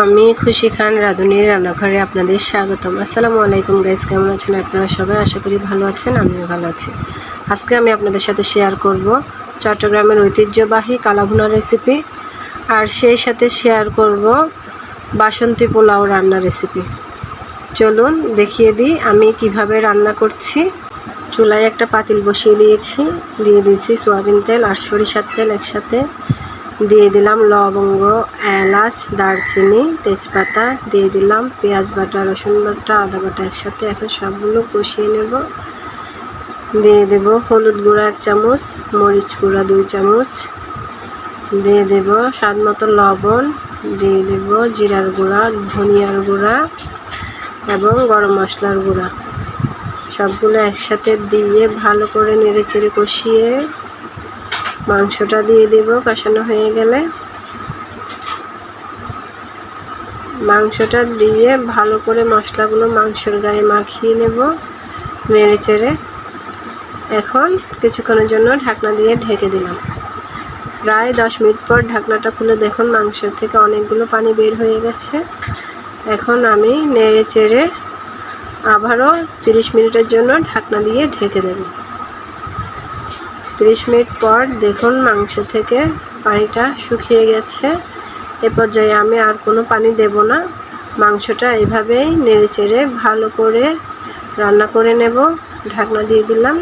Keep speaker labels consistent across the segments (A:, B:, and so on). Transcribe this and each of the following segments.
A: আমি খুশি খান, রাঁধুনির রান্নাঘরে আপনাদের স্বাগতম। আসসালামু আলাইকুম গাইস কেমন আছেন আপনারা সবাই? আশা করি ভালো আছেন, আমিও ভালো আছি। আজকে আমি আপনাদের সাথে শেয়ার করব চট্টগ্রামের ঐতিহ্যবাহী কালাভুনা রেসিপি আর সেই সাথে শেয়ার করব বাসন্তী পোলাও রান্না রেসিপি চলুন দেখিয়ে দিই আমি কীভাবে রান্না করছি। চুলায় একটা পাতিল বসিয়ে দিয়েছি, দিয়ে দিয়েছি সোয়াবিন তেল আর সরিষার তেল একসাথে। দিয়ে দিলাম লবঙ্গ, এলাচ, দারচিনি, তেজপাতা, দিয়ে দিলাম পেঁয়াজ বাটা, রসুন বাটা, আদা বাটা একসাথে। এখন সবগুলো কষিয়ে নেব। দিয়ে দেব হলুদ গুঁড়া এক চামচ, মরিচ গুঁড়া দুই চামচ। দিয়ে দেব স্বাদ মতো লবণ। দিয়ে দেব জিরার গুঁড়া, ধনিয়ার গুঁড়া এবং গরম মশলার গুঁড়া। সবগুলো একসাথে দিয়ে ভালো করে নেড়ে চেড়ে কষিয়ে মাংসটা দিয়ে দেব, কষানো হয়ে গেলে। মাংসটা দিয়ে ভালো করে মশলাগুলো মাংসের গায়ে মাখিয়ে নেব, নেড়ে চেড়ে। এখন কিছুক্ষণের জন্য ঢাকনা দিয়ে ঢেকে দিলাম। প্রায় দশ মিনিট পর ঢাকনাটা খুলে দেখুন মাংস থেকে অনেকগুলো পানি বের হয়ে গেছে। এখন আমি নেড়ে চেড়ে আবারও তিরিশ মিনিটের জন্য ঢাকনা দিয়ে ঢেকে দেবো। তিরিশ মিনিট পর দেখুন মাংস থেকে পানিটা শুকিয়ে গেছে। এ পর্যায়ে আমি আর কোনো পানি দেব না। মাংসটা এভাবেই নেড়ে চেড়ে ভালো করে রান্না করে নেব। ঢাকনা দিয়ে দিলাম।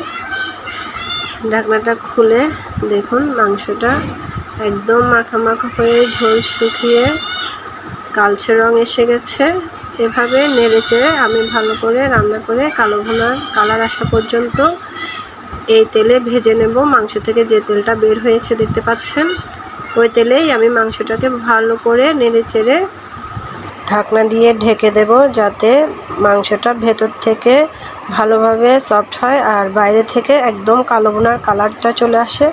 A: ঢাকনাটা খুলে দেখুন মাংসটা একদম মাখা মাখা হয়ে ঝোল শুকিয়ে কালচে রং এসে গেছে। এভাবে নেড়ে চেড়ে আমি ভালো করে রান্না করে কালো ভোনার কালার আসা পর্যন্ত এই তেলে ভেজে নেব মাংস থেকে যে তেলটা বের হয়েছে, দেখতে পাচ্ছেন? ওই তেলেই আমি মাংসটাকে ভালো করে নেড়ে চেড়ে ঢাকনা দিয়ে ঢেকে দেব যাতে মাংসটা ভেতর থেকে ভালোভাবে সফট হয় আর বাইরে থেকে একদম কালো বোনার কালারটা চলে আসে।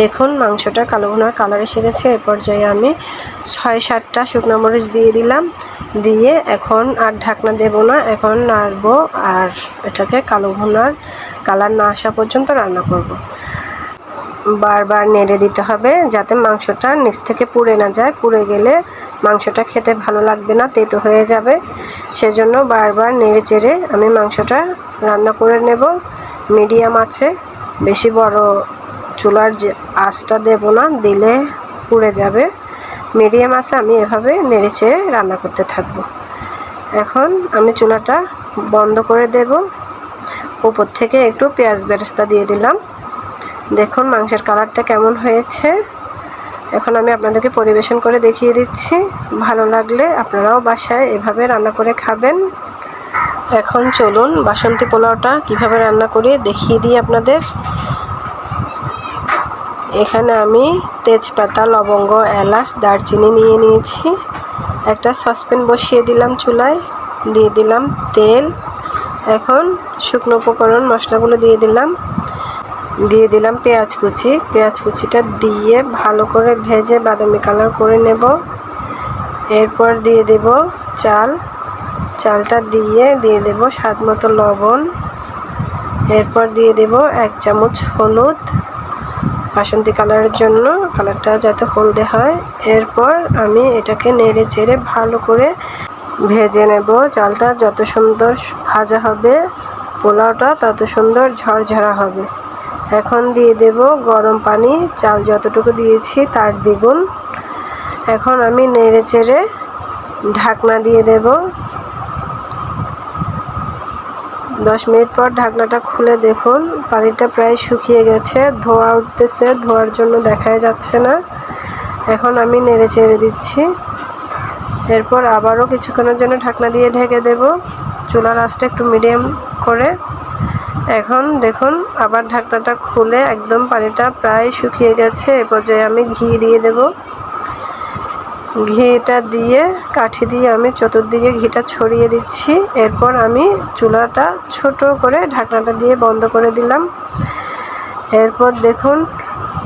A: দেখুন, মাংসটা কালো বোনার কালার এসে গেছে। এ পর্যায়ে আমি ছয় সাতটা শুকনো মরিচ দিয়ে দিলাম। দিয়ে এখন আর ঢাকনা দেব না, এখন নাড়বো আর এটাকে কালো ভুনার কালার না আসা পর্যন্ত রান্না করব। বারবার নেড়ে দিতে হবে যাতে মাংসটা নিচ থেকে পুড়ে না যায়। পুড়ে গেলে মাংসটা খেতে ভালো লাগবে না, তেতো হয়ে যাবে। সেজন্য বারবার নেড়ে চেড়ে আমি মাংসটা রান্না করে নেব। মিডিয়াম আছে, বেশি বড় চুলার যে আঁচটা দেব না, দিলে পুড়ে যাবে। মিডিয়াম আছে, আমি এভাবে নেড়ে চেড়ে রান্না করতে থাকব। এখন আমি চুলাটা বন্ধ করে দেব। উপর থেকে একটু পেঁয়াজ বেরেস্তা দিয়ে দিলাম। দেখুন মাংসের কালারটা কেমন হয়েছে। এখন আমি আপনাদেরকে পরিবেশন করে দেখিয়ে দিচ্ছি। ভালো লাগলে আপনারাও বাসায় এভাবে রান্না করে খাবেন। এখন চলুন বাসন্তী পোলাওটা কীভাবে রান্না করি দেখিয়ে দিই আপনাদের। এখানে আমি তেজপাতা, লবঙ্গ, এলাচ, দারচিনি নিয়ে নিয়েছি। একটা সসপ্যান বসিয়ে দিলাম চুলায়, দিয়ে দিলাম তেল। এখন শুকনো উপকরণ মশলাগুলো দিয়ে দিলাম। দিয়ে দিলাম পেঁয়াজ কুচি। পেঁয়াজ কুচিটা দিয়ে ভালো করে ভেজে বাদামি কালার করে নেব। এরপর দিয়ে দেব চাল। চালটা দিয়ে দিয়ে দেব স্বাদ মতো লবণ। এরপর দিয়ে দেব এক চামচ হলুদ। বাসন্তী কালারের জন্য কালারটা যাতে হলদে হয়। এরপর আমি এটাকে নেড়ে চেড়ে ভালো করে ভেজে নেব। চালটা যত সুন্দর ভাজা হবে, পোলাওটা তত সুন্দর ঝরঝরা হবে। এখন দিয়ে দেব গরম পানি। চাল যতটুকু দিয়েছি তার দ্বিগুণ। এখন আমি নেড়ে চেড়ে ঢাকনা দিয়ে দেব। দশ মিনিট পর ঢাকনাটা খুলে দেখুন। পানিটা প্রায় শুকিয়ে গেছে। ধোয়া উঠতেছে। ধোয়ার জন্য দেখাই যাচ্ছে না। এখন আমি নেড়ে চেড়ে দিচ্ছি। এরপর আবারও কিছুক্ষণের জন্য ঢাকনা দিয়ে ঢেকে দেব। চুলার আঁচটা একটু মিডিয়াম করে এখন দেখুন, আবার ঢাকনাটা খুলে একদম পানিটা প্রায় শুকিয়ে গেছে, এ পর্যায়ে আমি ঘি দিয়ে দেব। ঘিটা দিয়ে, কাঠি দিয়ে আমি চতুর্দিকে ঘিটা ছড়িয়ে দিচ্ছি। এরপর আমি চুলাটা ছোট করে ঢাকনাটা দিয়ে বন্ধ করে দিলাম। এরপর দেখুন,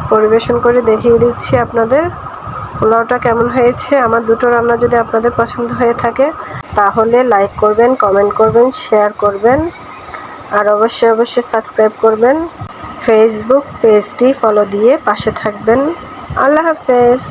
A: পরিবেশন করে দেখিয়ে দিচ্ছি আপনাদের। পোলাওটা কেমন হয়েছে? আমার দুটো রান্না যদি আপনাদের পছন্দ হয়ে থাকে, তাহলে লাইক করবেন কমেন্ট করবেন শেয়ার করবেন। আর অবশ্যই অবশ্যই সাবস্ক্রাইব করবেন। ফেসবুক পেজটি ফলো দিয়ে পাশে থাকবেন। আল্লাহ হাফেজ।